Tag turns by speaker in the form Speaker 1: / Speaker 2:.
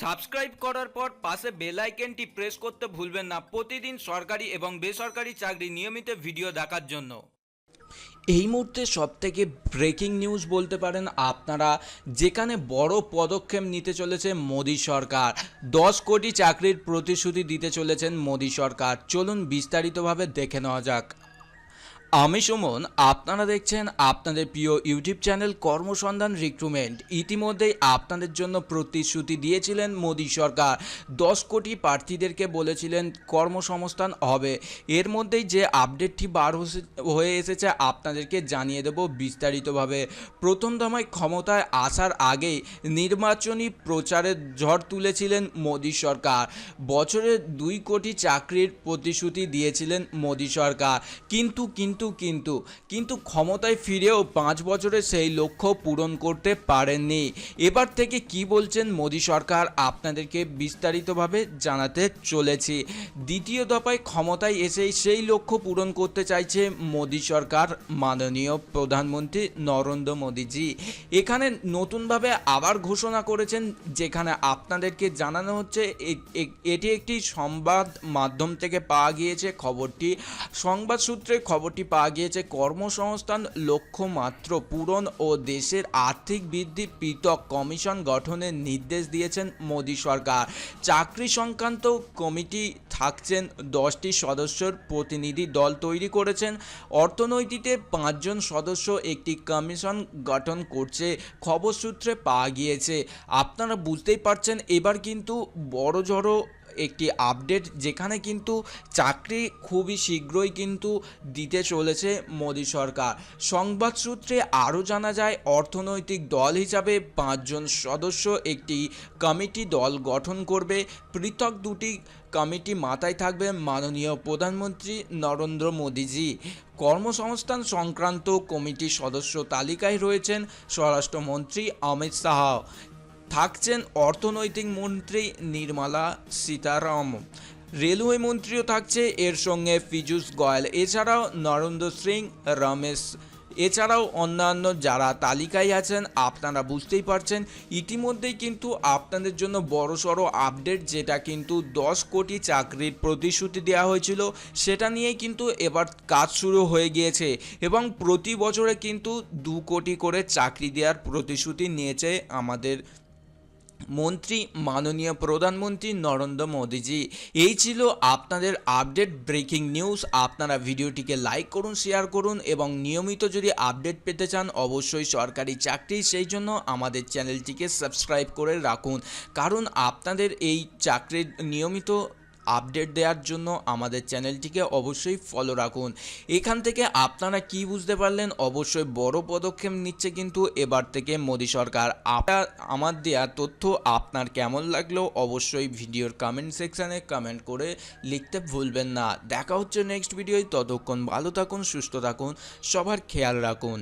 Speaker 1: Subscribe করার পর পাশে বেল আইকনটি প্রেস করতে ভুলবেন না। প্রতিদিন সরকারি এবং বেসরকারি চাকরি নিয়মিত ভিডিও দেখার জন্য। এই মুহূর্তে সব থেকে ব্রেকিং নিউজ বলতে পারেন আপনারা, যেখানে বড় পদক্ষেপ নিতে চলেছে মোদী সরকার। দশ কোটি চাকরির প্রতিশ্রুতি দিতে চলেছেন মোদী সরকার। চলুন বিস্তারিতভাবে দেখে নেওয়া যাক। আমি সুমন, আপনারা দেখছেন আপনাদের প্রিয় ইউটিউব চ্যানেল কর্মসন্ধান রিক্রুটমেন্ট। ইতিমধ্যেই আপনাদের জন্য প্রতিশ্রুতি দিয়েছিলেন মোদী সরকার। দশ কোটি প্রার্থীদেরকে বলেছিলেন কর্মসংস্থান হবে। এর মধ্যেই যে আপডেটটি বার হয়ে এসেছে আপনাদেরকে জানিয়ে দেব বিস্তারিতভাবে। প্রথম দমায় ক্ষমতায় আসার আগেই নির্বাচনী প্রচারের ঝড় তুলেছিলেন মোদী সরকার। বছরে দুই কোটি চাকরির প্রতিশ্রুতি দিয়েছিলেন মোদী সরকার। কিন্তু কিন্তু কিন্তু কিন্তু কিন্তু ক্ষমতায় ফিরেও পাঁচ বছরে সেই লক্ষ্য পূরণ করতে পারেননি। এবার থেকে কি বলছেন মোদী সরকার আপনাদেরকে বিস্তারিতভাবে জানাতে চলেছি। দ্বিতীয় দফায় ক্ষমতায় এসেই সেই লক্ষ্য পূরণ করতে চাইছে মোদী সরকার, মাননীয় প্রধানমন্ত্রী নরেন্দ্র মোদীজি। এখানে নতুনভাবে আবার ঘোষণা করেছেন, যেখানে আপনাদেরকে জানানো হচ্ছে এটি একটি সংবাদ মাধ্যম থেকে পাওয়া গিয়েছে খবরটি। সংবাদ সূত্রে খবরটি পাওয়া গিয়েছে কর্মসংস্থান, লক্ষ্যমাত্র পূরণ ও দেশের আর্থিক বৃদ্ধি পৃথক কমিশন গঠনের নির্দেশ দিয়েছেন মোদী সরকার। চাকরি সংক্রান্ত কমিটি থাকছেন দশটি সদস্যর প্রতিনিধি দল তৈরি করেছেন। অর্থনৈতিকে পাঁচজন সদস্য একটি কমিশন গঠন করছে, খবর সূত্রে পাওয়া গিয়েছে। আপনারা বুঝতেই পারছেন, এবার কিন্তু বড় জড়ো একটি আপডেট যেখানে কিন্তু চাকরি খুবই শীঘ্রই কিন্তু দিতে চলেছে মোদী সরকার। সংবাদ সূত্রে আরও জানা যায়, অর্থনৈতিক দল হিসাবে পাঁচজন সদস্য একটি কমিটি দল গঠন করবে। পৃথক দুটি কমিটি মাথায় থাকবে মাননীয় প্রধানমন্ত্রী নরেন্দ্র মোদীজি। কর্মসংস্থান সংক্রান্ত কমিটির সদস্য তালিকায় রয়েছেন স্বরাষ্ট্রমন্ত্রী অমিত শাহ। থাকছেন অর্থনৈতিক মন্ত্রী নির্মলা সীতারাম রেলওয়ে মন্ত্রীও থাকছে, এর সঙ্গে পীযূষ গোয়েল। এছাড়াও নরেন্দ্র সিং, রমেশ। এছাড়াও অন্যান্য যারা তালিকায় আছেন, আপনারা বুঝতেই পারছেন, ইতিমধ্যেই কিন্তু আপনাদের জন্য বড়সড় আপডেট, যেটা কিন্তু দশ কোটি চাকরির প্রতিশ্রুতি দেওয়া হয়েছিল, সেটা নিয়েই কিন্তু এবার কাজ শুরু হয়ে গিয়েছে। এবং প্রতি বছরে কিন্তু দু কোটি করে চাকরি দেওয়ার প্রতিশ্রুতি নিয়েছে আমাদের মন্ত্রী, মাননীয় প্রধানমন্ত্রী নরেন্দ্র মোদীজি, এই ছিল আপনাদের আপডেট ব্রেকিং নিউজ। আপনারা ভিডিওটিকে লাইক করুন, শেয়ার করুন এবং নিয়মিত যদি আপডেট পেতে চান, অবশ্যই সরকারি চাকরি। সেই জন্য আমাদের চ্যানেলটিকে সাবস্ক্রাইব করে রাখুন। কারণ আপনাদের এই চাকরির নিয়মিত আপডেট দেওয়ার জন্য আমাদের চ্যানেলটিকে অবশ্যই ফলো রাখুন। এখান থেকে আপনারা কি বুঝতে পারলেন? অবশ্যই বড় পদক্ষেপ নিচ্ছে কিন্তু এবার থেকে মোদী সরকার। আপনার আমার দেওয়া তথ্য আপনার কেমন লাগল অবশ্যই ভিডিওর কমেন্ট সেকশানে কমেন্ট করে লিখতে ভুলবেন না। দেখা হচ্ছে নেক্সট ভিডিওয় ততক্ষণ ভালো থাকুন, সুস্থ থাকুন, সবার খেয়াল রাখুন।